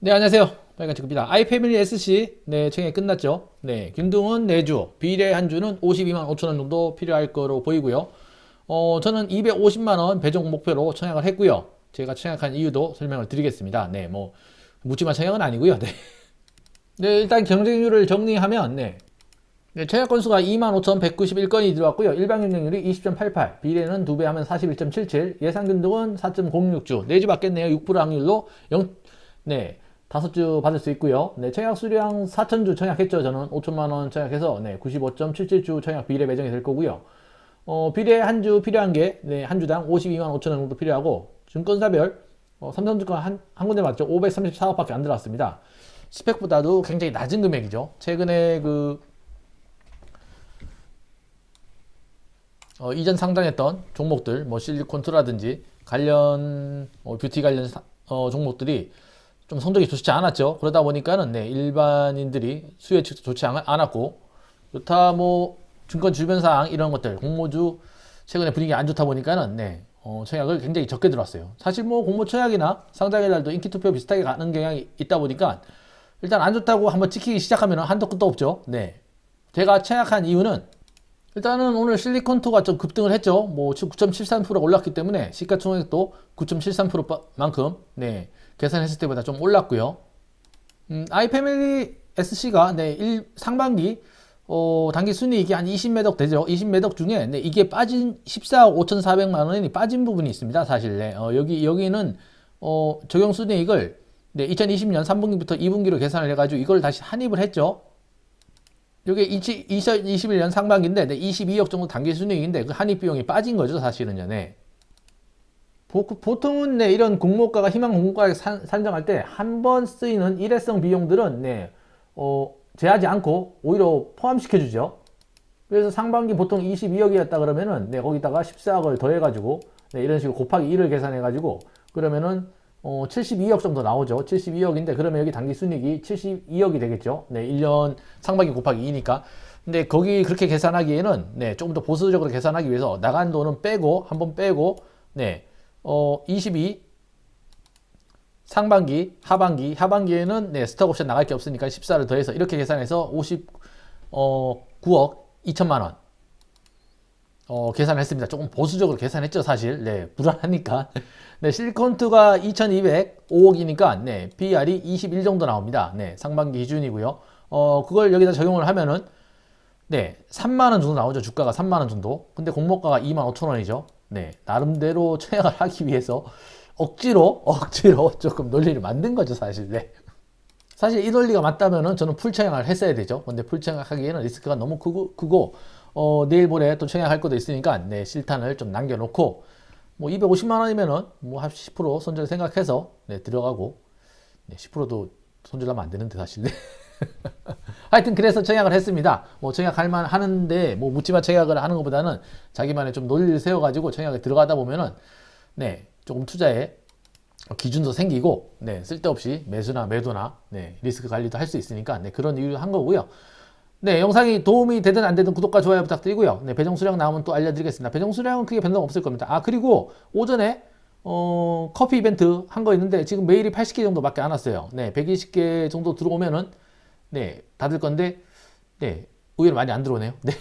네, 안녕하세요. 빨간 친구입니다. 아이패밀리 SC, 네, 청약 끝났죠. 네, 균등은 4주, 비례 한 주는 52만 5천 원 정도 필요할 거로 보이고요. 어, 저는 250만 원 배정 목표로 청약을 했고요. 제가 청약한 이유도 설명을 드리겠습니다. 네, 뭐, 묻지마 청약은 아니고요. 네. 네, 일단 경쟁률을 정리하면, 네. 네, 청약 건수가 25,191건이 들어왔고요. 일반 경쟁률이 20.88, 비례는 2배 하면 41.77, 예상 균등은 4.06주, 4주 받겠네요. 6% 확률로 0, 네, 다섯 주 받을 수 있고요. 네, 청약 수량 4,000주 청약했죠. 저는 5천만 원 청약해서 네, 95.77주 청약 비례 배정이 될 거고요. 어, 비례 한 주 필요한 게, 네, 한 주당 52만 5천 원 정도 필요하고, 증권사별, 어, 삼성증권 한, 한 군데 맞죠? 534억 밖에 안 들어왔습니다. 스펙보다도 굉장히 낮은 금액이죠. 최근에 그, 어, 이전 상장했던 종목들, 뭐 실리콘투라든지 관련, 어, 뷰티 관련 사- 어, 종목들이 좀 성적이 좋지 않았죠. 그러다 보니까는 네, 일반인들이 수요 측도 좋지 않- 않았고 좋다 뭐 증권 주변 사항 이런 것들 공모주 최근에 분위기 안 좋다 보니까는 네, 어, 청약을 굉장히 적게 들어왔어요. 사실 뭐 공모 청약이나 상장의 날도 인기 투표 비슷하게 가는 경향이 있다 보니까 일단 안 좋다고 한번 찍히기 시작하면 한도 끝도 없죠. 네. 제가 청약한 이유는 일단은 오늘 실리콘투가 좀 급등을 했죠. 뭐 9.73%가 올랐기 때문에 시가총액도 9.73%만큼 네, 계산했을 때보다 좀 올랐고요. 음, 아이패밀리 SC가 네, 일, 상반기 어, 단기 순이익이 한 20매덕 되죠. 20매덕 중에 네, 이게 빠진 14억 5,400만 원이 빠진 부분이 있습니다. 사실 네. 어, 여기 여기는 어, 적용 순이익을 네, 2020년 3분기부터 2분기로 계산을 해가지고 이걸 다시 환입을 했죠. 이게 2021년 상반기인데 네, 22억 정도 단기 순이익인데 그 한입 비용이 빠진 거죠, 사실은요. 네. 보- 보통은 네, 이런 공모가가 희망 공모가에 산, 산정할 때 한 번 쓰이는 일회성 비용들은 네, 어, 제하지 않고 오히려 포함시켜 주죠. 그래서 상반기 보통 22억이었다 그러면은 네, 거기다가 14억을 더해 가지고 네, 이런 식으로 곱하기 1을 계산해 가지고 그러면은 어, 72억 정도 나오죠. 72억인데 그러면 여기 단기 순이익이 72억이 되겠죠. 네, 1년 상반기 곱하기 2니까. 근데 거기 그렇게 계산하기에는 네, 조금 더 보수적으로 계산하기 위해서 나간 돈은 빼고 한번 빼고 네, 어, 22 상반기, 하반기, 하반기에는 네, 스톡 옵션 나갈 게 없으니까 14를 더해서 이렇게 계산해서 59억 어, 2천만 원. 어, 계산을 했습니다. 조금 보수적으로 계산했죠, 사실. 네, 불안하니까. 네, 실리콘트가 2,205억이니까, 네, PR이 21 정도 나옵니다. 네, 상반기 기준이고요. 어, 그걸 여기다 적용을 하면은, 네, 3만원 정도 나오죠. 주가가 3만원 정도. 근데 공모가가 2만 5천 원이죠. 네, 나름대로 청약을 하기 위해서 억지로, 억지로 조금 논리를 만든 거죠, 사실. 네. 사실 이 논리가 맞다면은 저는 풀 청약을 했어야 되죠. 근데 풀 청약하기에는 리스크가 너무 크고, 크고 어, 내일 모레 또 청약할 것도 있으니까 네, 실탄을 좀 남겨놓고 뭐 250만 원이면은 뭐 한 10% 손절 생각해서 네, 들어가고 네, 10%도 손절하면 안 되는데 사실. 네. 하여튼 그래서 청약을 했습니다. 뭐 청약할 만 하는데 뭐 묻지마 청약을 하는 것보다는 자기만의 좀 논리를 세워가지고 청약에 들어가다 보면은 네 조금 투자에 기준도 생기고 네 쓸데없이 매수나 매도나 네 리스크 관리도 할 수 있으니까 네 그런 이유로 한 거고요. 네 영상이 도움이 되든 안 되든 구독과 좋아요 부탁드리고요. 네 배정 수량 나오면 또 알려드리겠습니다. 배정 수량은 크게 변동 없을 겁니다. 아 그리고 오전에 어, 커피 이벤트 한 거 있는데 지금 메일이 80개 정도밖에 안 왔어요. 네 120개 정도 들어오면은 네 받을 건데 네 의외로 많이 안 들어오네요. 네.